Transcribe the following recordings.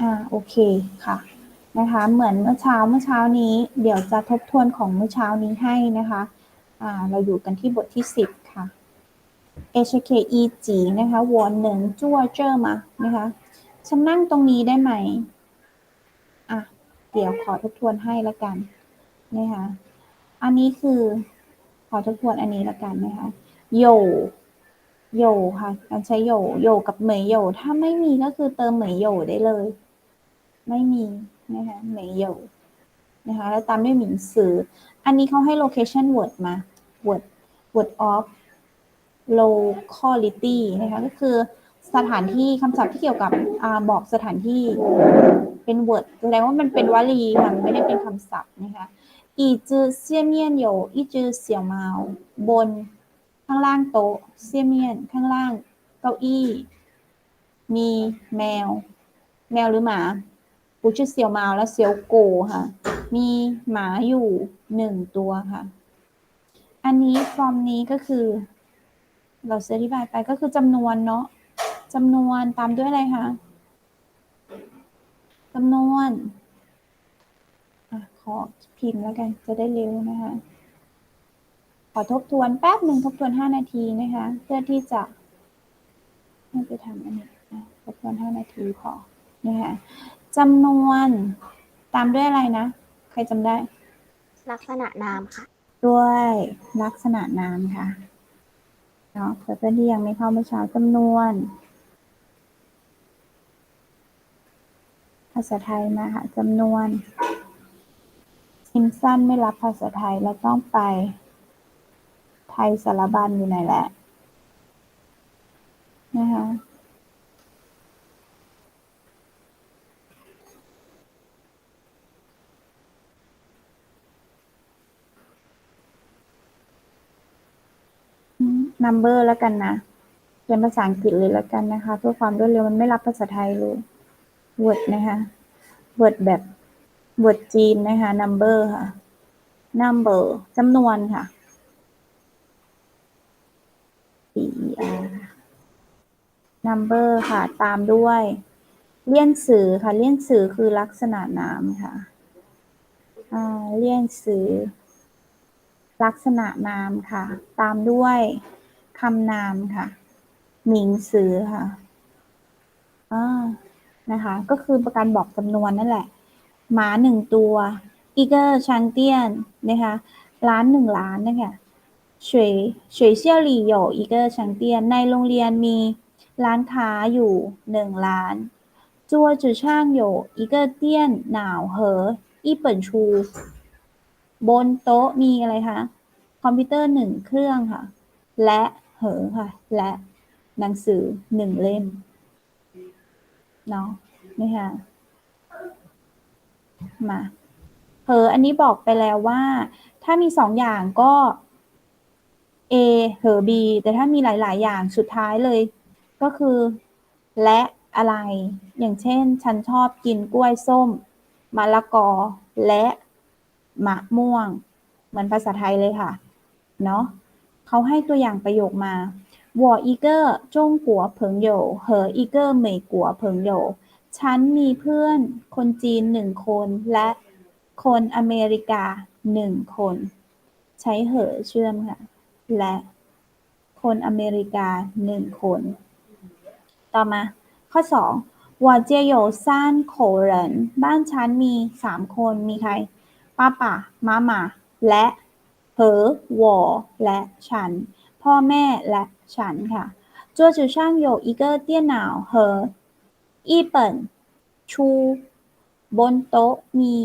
อ่าโอเคค่ะนะคะ เหมือนเมื่อเช้าเมื่อเช้านี้ เดี๋ยวจะทบทวนของเมื่อเช้านี้ให้นะคะอ่าเราอยู่กันที่บทที่ 10 ค่ะ HK E จีนะคะวอนหนึ่งจั่วเจอมานะคะฉันนั่งตรงนี้ได้ไหมอะเดี๋ยวขอทบทวนให้ละกันนะคะอันนี้คือขอทบทวนอันนี้ละกันนะคะโยโยค่ะการใช้โยโยกับเหมยโยถ้าไม่มีก็คือเติมเหมยโยได้เลย ไม่มีนะคะเหมยโยนะคะแล้วตามด้วยหมิงสือ อันนี้เขาให้ location word มา word word of locality นะคะก็คือสถานที่คำศัพท์ที่เกี่ยวกับอบอกสถานที่เป็น word แสดงว่ามันเป็นวลีค่ะไม่ได้เป็นคำศัพท์นะคะอีจือเซียเมียนโยอีจือเสี่ยวเมาบนข้างล่างโต๊ะเซียเมียนข้างล่างเก้าอี้ มีแมว แมวหรือหมา ปูชื่อเสียวมาและเสียวโกค่ะ มีหมาอยู่หนึ่งตัวค่ะ อันนี้ from นี้ก็คือ เราอธิบายไปก็คือจำนวนเนาะจำนวนตามด้วยอะไรคะจำนวนอขอพิมพ์แล้วกัน จะได้เร็วนะคะ ขอทบทวนแป๊บหนึ่งทบทวน5นาทีนะคะ เพื่อที่จะไม่ไปทำอันนี้ทบทวน5นาทีพอนะคะ จำนวน ตามด้วยอะไรนะ ใครจำได้ ลักษณะนามค่ะ ด้วยลักษณะนามค่ะเนาะเพื่อนๆที่ยังไม่เข้าเมื่อเช้าจำนวน ภาษาไทยมาค่ะจำนวนซิมสั้นไม่รับภาษาไทยแล้วต้องไป ไทยสารบัญอยู่ไหนแหละนะคะ นัมเบอร์แล้วกันนะเป็นภาษาอังกฤษเลยแล้วกันนะคะ เพื่อความรวดเร็วมันไม่รับภาษาไทยเลย word นะคะ word แบบ word จีนนะคะ number ค่ะ number จำนวนค่ะ P E R number ค่ะ ตามด้วย เลี่ยนสื่อค่ะ เลี่ยนสื่อคือลักษณะนามค่ะเลี่ยนสื่อลักษณะนามค่ะ ตามด้วย คำนามค่ะ หมิงสือค่ะอ่านะคะ ก็คือประการบอกจำนวนนั่นแหละ หมาหนึ่งตัวอีเกอร์ชางเตี้ยนนะคะล้านหนึ่งล้านนะคะเฉยเฉยเซี่ยวหลี่อีเกอในโรงเรียนมีร้านค้าอยู่หนึ่งร้านจัวจือช่างอยู่อีเกอร์เตี้ยนหนาวเหออีเปิ่นชู บนโต๊ะมีอะไรคะคอมพิวเตอร์หนึ่งเครื่องค่ะ และ เหอค่ะ และหนังสือหนึ่งเล่มเนาะนี่ค่ะ มาเหออันนี้บอกไปแล้วว่า ถ้ามีสองอย่างก็ A เหอ B แต่ถ้ามีหลาย ๆ อย่างสุดท้ายเลย ก็คือ และอะไร อย่างเช่น ฉันชอบกินกล้วยส้มมะละกอและมะม่วง เหมือนภาษาไทยเลยค่ะ เนาะ เขาให้ตัวอย่างประโยคมา我一个中国朋友和一个美国朋友ฉันมีเพื่อนคนจีนหนึ่งคน และคนอเมริกาหนึ่งคน ใช้เหอเชื่อมค่ะ และคนอเมริกาหนึ่งคน ต่อมา ข้อสอง我家有三口人บ้านฉันมีสามคนมีใคร ป้าป่ามาหมาและ เหอวอและฉัน พ่อแม่และฉันค่ะ桌子上有一个电脑和一本书บนโต๊ะมี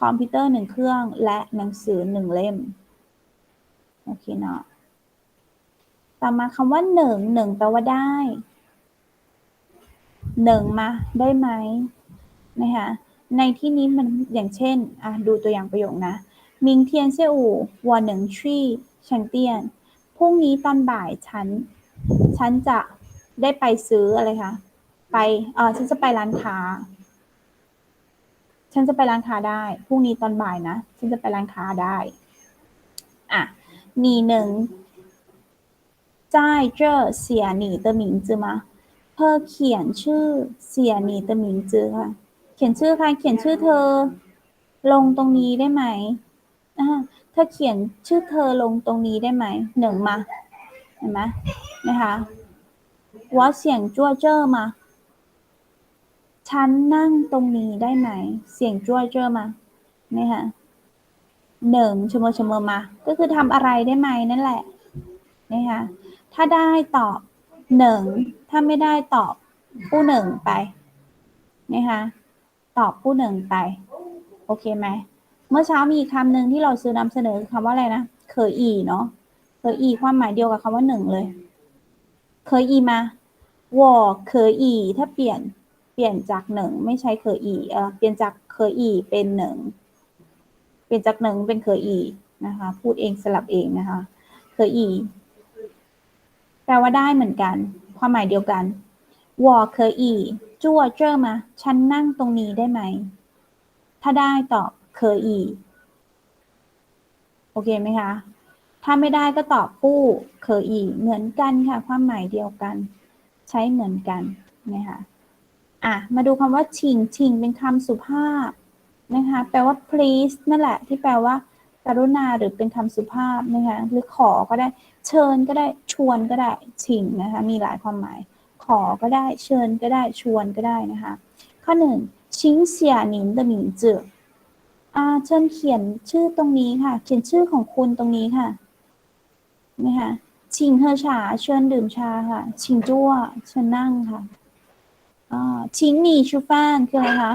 คอมพิวเตอร์หนึ่งเครื่อง และหนังสือหนึ่งเล่ม โอเคเนาะต่อมาคำว่าหนึ่งหนึ่งแปลว่าได้หนึ่งมาได้ไหมนะคะในที่นี้มันอย่างเช่น อ่ะ ดูตัวอย่างประโยคนะ มิงเทียนเซี่ยอู่วัวหนึ่งชี่ฉันเตียน พรุ่งนี้ตอนบ่ายฉัน ฉันจะได้ไปซื้ออะไรคะ ไป เออฉันจะไปร้านค้า ฉันจะไปร้านค้าได้ พรุ่งนี้ตอนบ่ายนะ ฉันจะไปร้านค้าได้ อะ มีหนึ่งจ่ายเจอเสียหนีเตมิงจอมาเธอเขียนชื่อเสียหนีเตมิงจือค่ะ เขียนชื่อค่ะ เขียนชื่อเธอ ลงตรงนี้ได้ไหม อ่าเธอเขียนชื่อเธอลงตรงนี้ได้ไหมหนึ่งมาเห็นไหมนะคะว่าเสียงจั่วเจ้อมา ฉันนั่งตรงนี้ได้ไหม เสียงจั่วเจ้อมานะคะหนึ่งชมชมมา ก็คือทำอะไรได้ไหมนั่นแหละนะคะถ้าได้ตอบหนึ่งถ้าไม่ได้ตอบผู้หนึ่งไปนะคะตอบผู้หนึ่งไป โอเคไหม เมื่อเช้ามีคำหนึ่งที่เราซื้อนำเสนอคำว่าอะไรนะเคยอีเนาะเคยอีความหมายเดียวกับคำว่าหนึ่งเลย เคยอีมาวอเคยอี ถ้าเปลี่ยนเปลี่ยนจากหนึ่งไม่ใช่เคยอีเออเปลี่ยนจากเคยอีเป็นหนึ่งเปลี่ยนจากหนึ่งเป็นเคยอีนะคะ พูดเองสลับเองนะคะ เคยอีแปลว่าได้เหมือนกัน ความหมายเดียวกันวอเคยอีจั่วเจอมา ฉันนั่งตรงนี้ได้ไหม ถ้าได้ตอบ เคยอี โอเคไหมคะ ถ้าไม่ได้ก็ตอบปู้เคยอี เหมือนกันค่ะ ความหมายเดียวกัน ใช้เหมือนกันนะคะอ่ะ มาดูคำว่าชิงชิงเป็นคำสุภาพนะคะ แปลว่า please นั่นแหละ ที่แปลว่า กรุณาหรือเป็นคำสุภาพนะคะ หรือขอก็ได้ เชิญก็ได้ ชวนก็ได้ ชิงนะคะ มีหลายความหมาย ขอก็ได้ เชิญก็ได้ ชวนก็ได้นะคะ ข้อหนึ่งชิงเสียหนิน的名字 อ่าเชิญเขียนชื่อตรงนี้ค่ะ เขียนชื่อของคุณตรงนี้ค่ะนะคะชิงเฮอชาเชิญดื่มชาค่ะ ชิงจั่วเชิญนั่งค่ะอ่าชิงหนีชูฟ้านคืออะไรคะ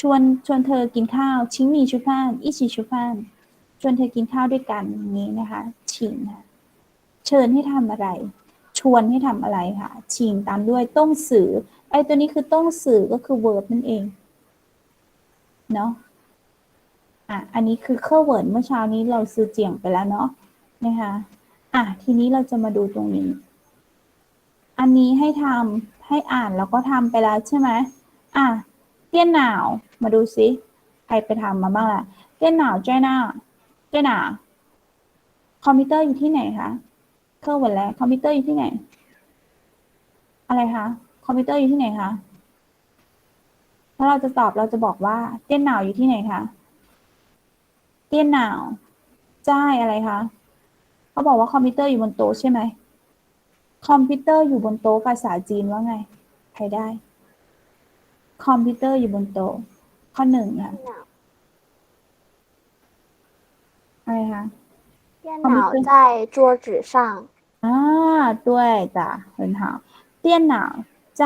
ชวนชวนเธอกินข้าว ชิงหนีชูฟ้านอีชีชูฟ้านชวนเธอกินข้าวด้วยกันอย่างนี้นะคะ ชิงค่ะ เชิญให้ทำอะไร ชวนให้ทำอะไรค่ะ ชิงตามด้วยต้องสื่อไอ้ตัวนี้คือต้องสื่อก็คือ verb นั่นเองเนาะ อะอันนี้คือเครื่องเวิร์ดเมื่อเช้านี้เราซื้อเจียงไปแล้วเนาะนะคะอะทีนี้เราจะมาดูตรงนี้ อันนี้ให้ทำให้อ่านแล้วก็ทำไปแล้วใช่ไหมอะเตี้ยนหนาวมาดูซิใครไปทำมาบ้างล่ะเตี้ยนหนาวใจหน้าเตี้ยหนาคอมพิวเตอร์อยู่ที่ไหนคะเครื่องเวิร์ดแล้วคอมพิวเตอร์อยู่ที่ไหน อะไรคะคอมพิวเตอร์อยู่ที่ไหนคะถ้าเราจะตอบเราจะบอกว่าเตี้ยนหนาวอยู่ที่ไหนคะ เตี้ยนหนาวจ้ายอะไรคะ เขาบอกว่าคอมพิวเตอร์อยู่บนโต๊ะใช่ไหม คอมพิวเตอร์อยู่บนโต๊ะภาษาจีนว่าไง ใครได้ คอมพิวเตอร์อยู่บนโต๊ะ ข้อหนึ่งค่ะ หนาว อะไรคะ 电脑在桌子上啊，对的，很好。电脑在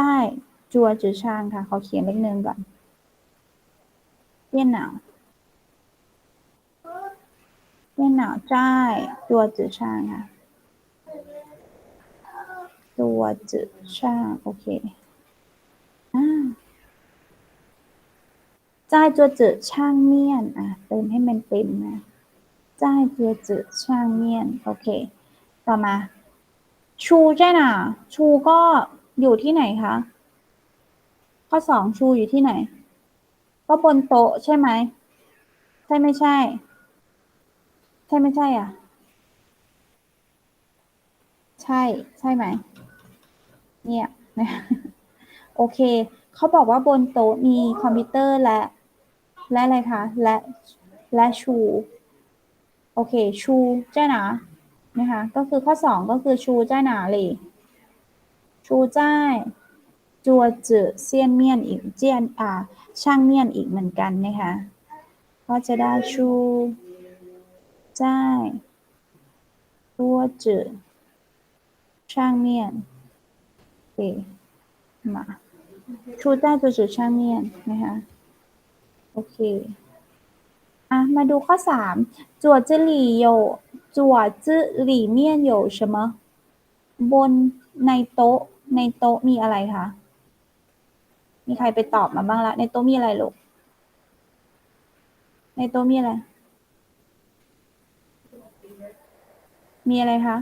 桌子上ค่ะเขาเขียนเลขหนึ่งก่อน电脑 电脑在桌子上ค่ะ桌子上โอเคอ่า在桌子上面อ่ะเติมให้มันเต็มนะ在桌子上面โอเค ต่อมา ชูใช่น่ะ ชูก็อยู่ที่ไหนคะ ข้อสองชูอยู่ที่ไหน ก็บนโต๊ะใช่ไหม ใช่ไม่ใช่ ใช่ไม่ใช่อะ ใช่ ใช่ไหม เนี่ยนะโอเค เขาบอกว่าบนโต๊ะมีคอมพิวเตอร์และ และอะไรคะ และ และชู โอเค ชูเจ้าหนานะคะ ก็คือข้อสองก็คือชูเจ้าหนาเลย ชูเจ้าจัวจือเซียนเมียนอีกเจียนอ่า ช่างเมียนอีกเหมือนกันนะคะ ก็จะได้ชู 在จัวจืช่างเมียนโอเคมาชู在จัวจืช่างเมียนนะคะ โอเค อ่ะ มาดูข้อสามจั่วจื่อหลี่โยจั่วจื่อหลี่เมียนโย什么บนในโต๊ะ ในโต๊ะมีอะไรคะ มีใครไปตอบมาบ้างละ ในโต๊ะมีอะไรลูก ในโต๊ะมีอะไร มีอะไรคะ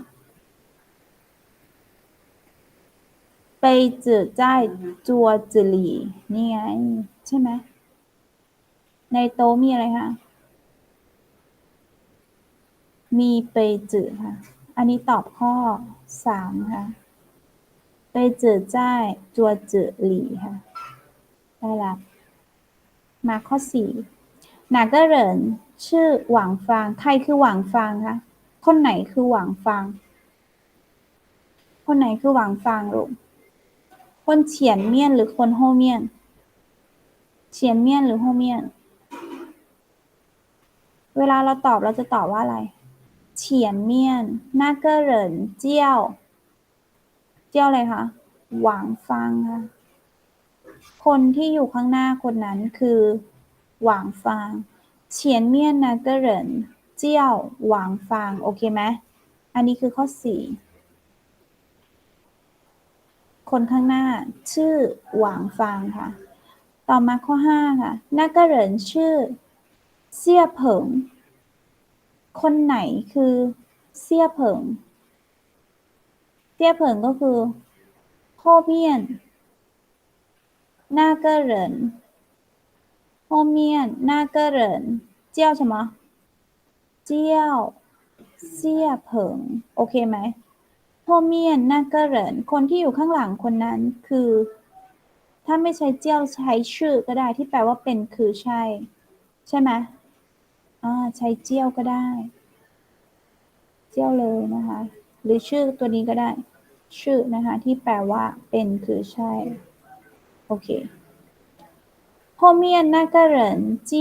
ไปจืดจ้ายจัวจืหลีนี่ไง ใช่ไหมในโต๊มีอะไรคะมีไปจืดค่ะ อันนี้ตอบข้อสามค่ะ ไปจืดจ้ายจัวจืหลีค่ะ ได้ละมาข้อสี่หนากเหริน ชื่อหวังฟาง ใครคือหวังฟางคะ คนไหนคือหวังฟาง คนไหนคือหวังฟางลูก คนเฉียนเมียนหรือคนโฮเมียน เฉียนเมียนหรือโฮเมียน เวลาเราตอบเราจะตอบว่าอะไร เฉียนเมียนหน้าเกเหรินเจียว เจียวอะไรคะ หวังฟางค่ะ คนที่อยู่ข้างหน้าคนนั้นคือ หวังฟาง เฉียนเมียนนากเหรินเจียวหวางฟาง โอเคไหมอันนี้คือข้อสี่คนข้างหน้า ชื่อหวางฟางค่ะ ต่อมาข้อห้าค่ะนักเรียนชื่อเสี่ยเผิง คนไหนคือเสี่ยเผิงเสี่ยเผิงก็คือพ่อเพียนนักเรียน 后面那个人叫什么叫เสี่ยเผิง โอเคไหม 后面那个人คนที่อยู่ข้างหลังคนนั้นคือ ถ้าไม่ใช้เจียวใช้ชื่อก็ได้ที่แปลว่าเป็นคือใช่ ใช่ไหมอ่าใช้เจียวก็ได้ เจียวเลยนะคะ หรือชื่อตัวนี้ก็ได้ ชื่อนะคะ ที่แปลว่าเป็นคือใช่ โอเค 后面那个人叫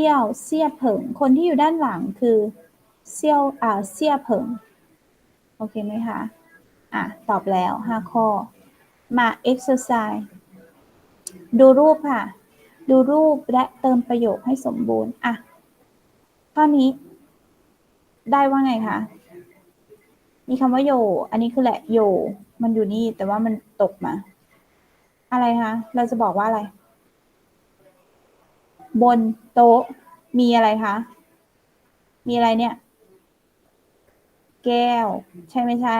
เสี่ยเผิง คนที่อยู่ด้านหลังคือเซี่ยวอ่าเสี่ยเผิง โอเคไหมคะ อ่ะ ตอบแล้วห้าข้อ มา exercise ดูรูปค่ะ ดูรูปและเติมประโยคให้สมบูรณ์ อ่ะ ข้อนี้ ได้ว่าไงคะ มีคำว่าโย อันนี้คือแหละโย มันอยู่นี่ แต่ว่ามันตกมา อะไรคะ เราจะบอกว่าอะไร บนโต๊ะ มีอะไรคะ มีอะไรเนี่ย แก้ว ใช่ไม่ใช่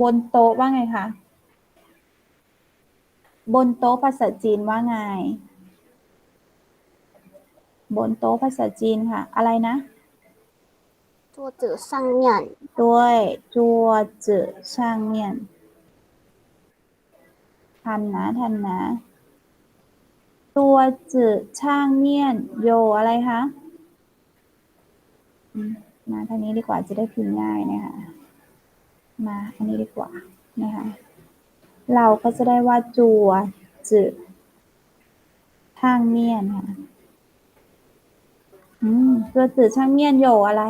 บนโต๊ะว่าไงคะ บนโต๊ะภาษาจีนว่าไง บนโต๊ะภาษาจีนค่ะ อะไรนะตัวจือช่งเนียนด้วยตัวจือช่งเนียนทันนะทันนะ ตัวจืช่างเมียน โยอะไรคะอืมมาทางนี้ดีกว่าจะได้พิมพ์ง่ายนะคะมาอันนี้ดีกว่านะคะเราก็จะได้ว่าจัวจืช่างเมียนค่ะอืมตัวจืช่างเมียนโยอะไร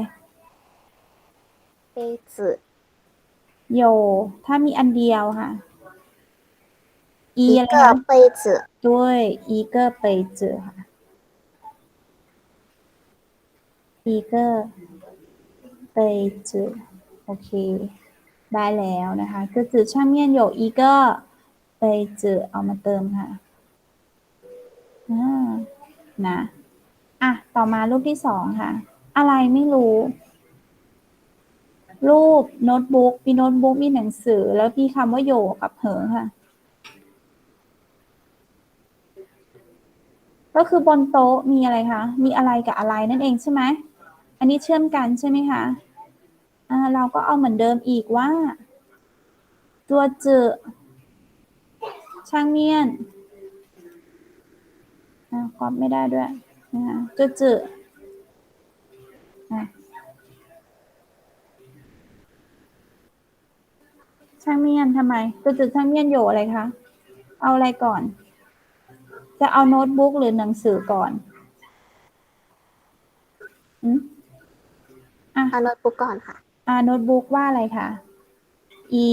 杯子โย ถ้ามีอันเดียวค่ะ อี 一 อะไร 个 คะ 杯子ด้วยอีเกอร์เปเจอค่ะอีเกอร์เปเจอโอเค ได้แล้วนะคะคือจือช่างเมียนโยอีเกอร์เปเจอเอามาเติมค่ะอ่านะ อ่ะ ต่อมารูปที่สองค่ะ อะไรไม่รู้ รูปโน้ตบุ๊กมีโน้ตบุ๊กมีหนังสือ แล้วมีคำว่าโยกับเหอค่ะ ก็คือบนโต๊ะมีอะไรคะ มีอะไรกับอะไรนั่นเองใช่ไหม อันนี้เชื่อมกันใช่ไหมคะอ่าเราก็เอาเหมือนเดิมอีกว่า ตัวจือช่างเมียนอ่าก๊อปไม่ได้ด้วยนะคะตัวจืออะช่างเมียนทำไม ตัวจือช่างเมียนโยอะไรคะ เอาอะไรก่อน จะเอาโน้ตบุ๊กหรือหนังสือก่อนอืมเอาโน้ตบุ๊กก่อนค่ะ อ่าโน้ตบุ๊กว่าอะไรคะ e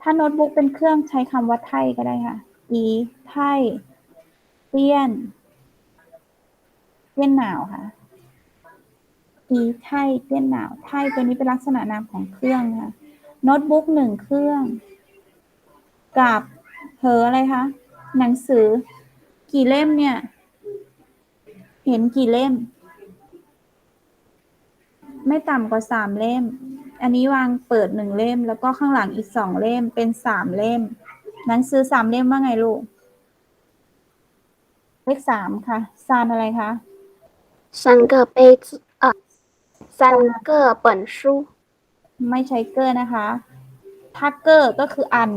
ถ้าโน้ตบุ๊กเป็นเครื่องใช้คำว่าไทยก็ได้ค่ะ e ไทยเตี้ยนเตี้ยนหนาวค่ะ e ไทยเตี้ยนหนาว ไทยตัวนี้เป็นลักษณะนามของเครื่องค่ะ โน้ตบุ๊กหนึ่งเครื่อง กับเพออะไรคะ หนังสือ กี่เล่มเนี่ย เห็นกี่เล่ม ไม่ต่ำกว่าสามเล่ม อันนี้วางเปิดหนึ่งเล่ม แล้วก็ข้างหลังอีกสองเล่มเป็นสามเล่ม หนังสือสามเล่มว่าไงลูก เลขสามค่ะซานอะไรคะซันเกอร์เปซันเกอร์เปิ่นชูไม่ใช่เกอร์นะคะทักเกอร์ก็คืออัน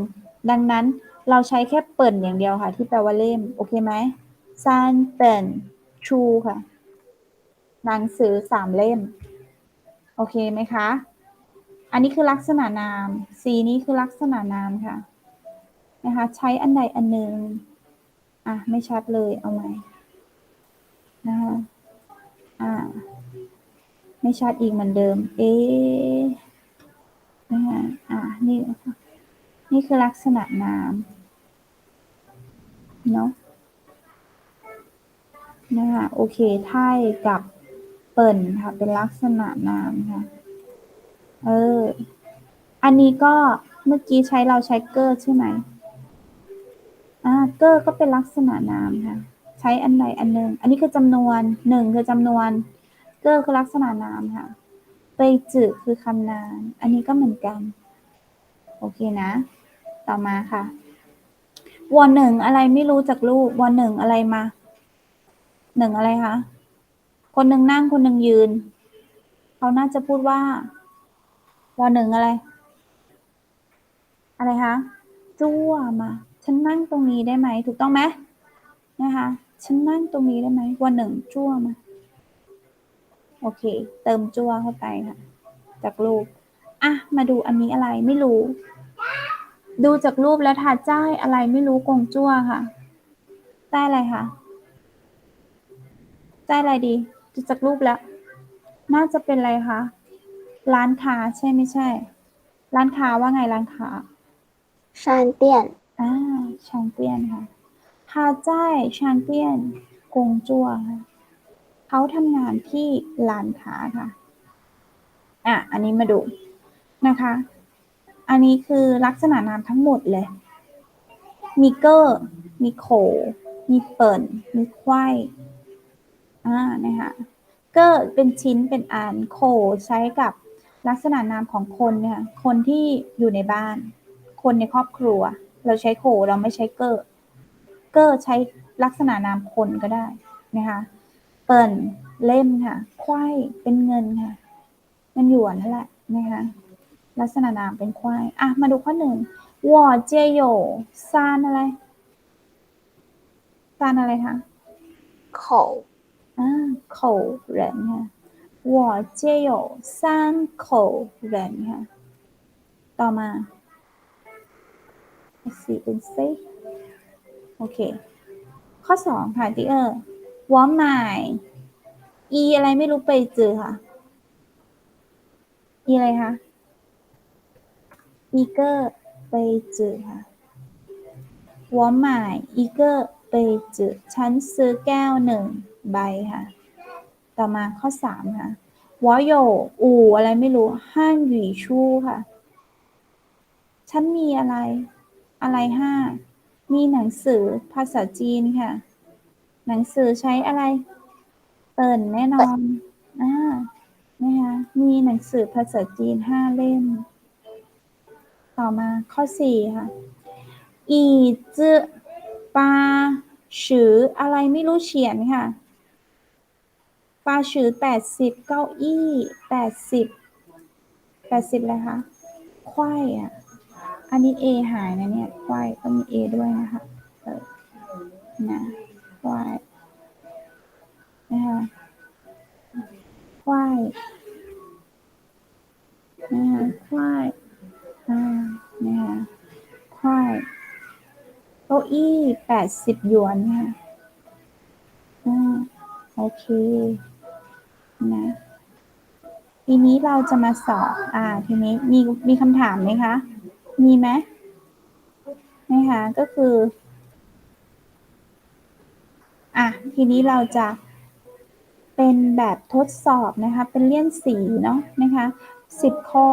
ดังนั้น เราใช้แค่เปิ่นอย่างเดียวค่ะ ที่แปลว่าเล่ม โอเคไหมซันเปิ่นชูค่ะ หนังสือสามเล่ม โอเคไหมคะ อันนี้คือลักษณะนาม สีนี้คือลักษณะนามค่ะ นะคะ ใช้อันใดอันหนึ่งอะ ไม่ชัดเลยเอาใหม่นะคะอ่า ไม่ชัดอีกเหมือนเดิม เอ๊นะคะอ่านี่นี่คือลักษณะนาม เนาะนะคะโอเคไท่กับเปิ่นค่ะ เป็นลักษณะนามค่ะ เออ อันนี้ก็เมื่อกี้ใช้เราใช้เกอร์ใช่ไหมอ่าเกอร์ก็เป็นลักษณะนามค่ะ ใช้อันใดอันหนึ่ง อันนี้คือจำนวนหนึ่งคือจำนวน เกอร์คือลักษณะนามค่ะไปจืคือคำนาม อันนี้ก็เหมือนกัน โอเคนะ ต่อมาค่ะ วอหนึ่งอะไรไม่รู้จากรูปวอหนึ่งอะไรมาหนึ่งอะไรคะคนหนึ่งนั่งคนหนึ่งยืน เขาน่าจะพูดว่าวอหนึ่งอะไร อะไรคะจั่วมา ฉันนั่งตรงนี้ได้ไหมถูกต้องไหมนะคะฉันนั่งตรงนี้ได้ไหมวอหนึ่งจั่วมาโอเค เติมจั่วเข้าไปค่ะ จากรูปอะ มาดูอันนี้อะไรไม่รู้ ดูจากรูปแล้วทาจ้ายอะไรไม่รู้กงจั่วค่ะ ใต้อะไรคะใต้อะไรดี ดูจากรูปแล้ว น่าจะเป็นอะไรคะ ร้านค้าใช่ไม่ใช่ ร้านค้าว่าไงร้านค้า山店อ่าชางเตี้ยนค่ะทาจ้ายชางเตี้ยน กงจั่วค่ะเขาทำงานที่ร้านค้าค่ะ อะ อันนี้มาดูนะคะ อันนี้คือลักษณะนามทั้งหมดเลย มีเกอร์ มีโข มีเปิ่น มีควายอ่านะคะเกอร์เป็นชิ้นเป็นอันโขใช้กับลักษณะนามของคนเนี่ยคนที่อยู่ในบ้าน คนในครอบครัว เราใช้โขเราไม่ใช้เกอร์เกอร์ใช้ลักษณะนามคนก็ได้นะคะเปิ่นเล่มค่ะควายเป็นเงินค่ะเงินหยวนนั่นแหละนะคะ ลักษณะนามเป็นควาย อะ มาดูข้อหนึ่งวอเจโยซานอะไรซานอะไรคะเขาอ่าขาเรนค่ะวอเจโยซานเขาเรนค่ะต่อมาสี่เป็ S N C โอเค ข้อสองค่ะที่เออวอมหมาย E อะไรไม่รู้ไปเจอค่ะอีอะไรคะ อีเกอร์ไปเจอค่ะวอหมาอีกอร์ไปเจอฉันซื้อแก้วหนึ่งใบค่ะ ต่อมาข้อสามค่ะวอโยอูอะไรไม่รู้ห้านหยีชู่ค่ะ ฉันมีอะไร อะไรห้า มีหนังสือภาษาจีนค่ะ หนังสือใช้อะไรเปิ่นแน่นอนอ่านะคะมีหนังสือภาษาจีนห้าเล่ม ต่อมาข้อสี่ค่ะอีจืปาชืออะไรไม่รู้เฉียนค่ะ ปาชือแปดสิบเก้าอี้แปดสิบแปดสิบอะไรคะควายอะ อันนี้ A หายนะเนี่ยควายต้องมี A ด้วยนะคะเออนะควายนะคะควายนะคะควาย อ่านะคะควายเก้าอี้แปดสิบหยวนค่ะอ่าโอเค นะ ทีนี้เราจะมาสอบ อ่า ทีนี้มีมีคำถามไหมคะ มีไหมนะคะก็คือ อะ ทีนี้เราจะเป็นแบบทดสอบนะคะ เป็นเลี่ยนสีเนาะนะคะสิบข้อ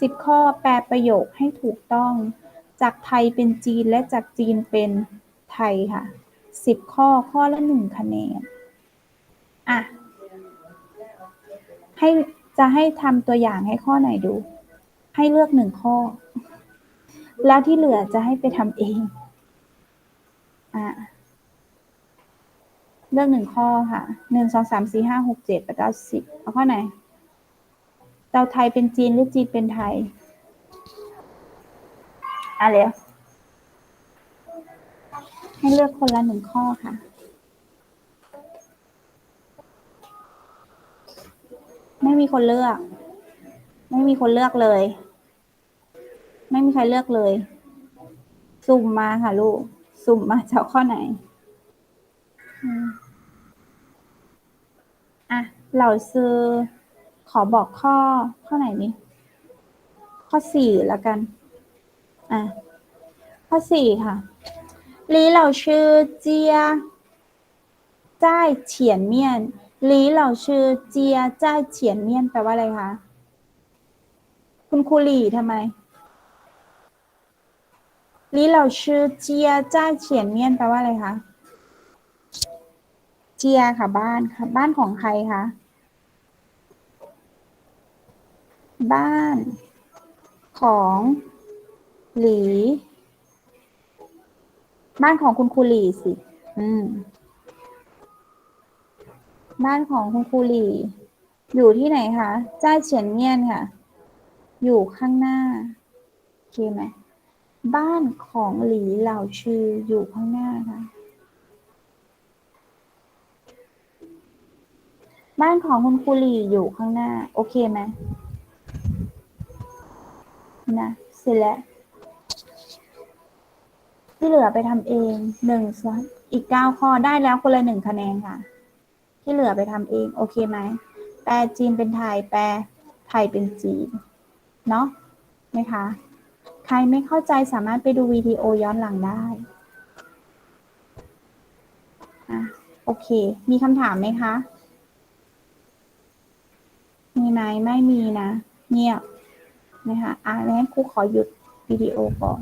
สิบข้อแปลประโยคให้ถูกต้อง จากไทยเป็นจีนและจากจีนเป็นไทยค่ะสิบข้อข้อละหนึ่งคะแนนอะให้จะให้ทำตัวอย่างให้ข้อไหนดู ให้เลือกหนึ่งข้อ แล้วที่เหลือจะให้ไปทำเองอ่าเลือกหนึ่งข้อค่ะหนึ่งสองสามสี่ห้าหกเจ็ดแปดเก้าสิบเอาข้อไหน เตาไทยเป็นจีนหรือจีนเป็นไทยอะเร็วให้เลือกคนละหนึ่งข้อค่ะ ไม่มีคนเลือก ไม่มีคนเลือกเลย ไม่มีใครเลือกเลย สุ่มมาค่ะลูก สุ่มมาจะเอาข้อไหนอะ เหล่าซื้อ ขอบอกข้อข้อไหนนี้ข้อสี่แล้วกัน อะ ข้อสี่ค่ะลีเหล่าชื่อเจียจ้ายเฉียนเมียนลีเหล่าชื่อเจียจ้ายเฉียนเมียนแปลว่าอะไรคะ คุณครูหลี่ทำไมลีเหล่าชื่อเจียจ้ายเฉียนเมียนแปลว่าอะไรคะ เจียค่ะบ้านค่ะ บ้านของใครคะ บ้าน ของ หลี บ้านของคุณครูหลีสิ อืม บ้านของคุณครูหลี อยู่ที่ไหนคะจ้าเฉียนเมียนค่ะ อยู่ข้างหน้าโอเคไหมบ้านของหลีเหล่าชื่ออยู่ข้างหน้าค่ะ บ้านของคุณครูหลีอยู่ข้างหน้า โอเคไหม นะเสร็จแล้ว ที่เหลือไปทำเองหนึ่งสองอีกเก้าข้อได้แล้วคนละหนึ่งคะแนนค่ะ ที่เหลือไปทำเอง โอเคไหมแปลจีนเป็นไทย แปลไทยเป็นจีน เนาะไหมคะ ใครไม่เข้าใจสามารถไปดูวิดีโอย้อนหลังได้อะโอเค มีคำถามไหมคะ มีไหมไม่มีนะ เงียบ นะคะอะงั้นครูขอหยุดวิดีโอก่อน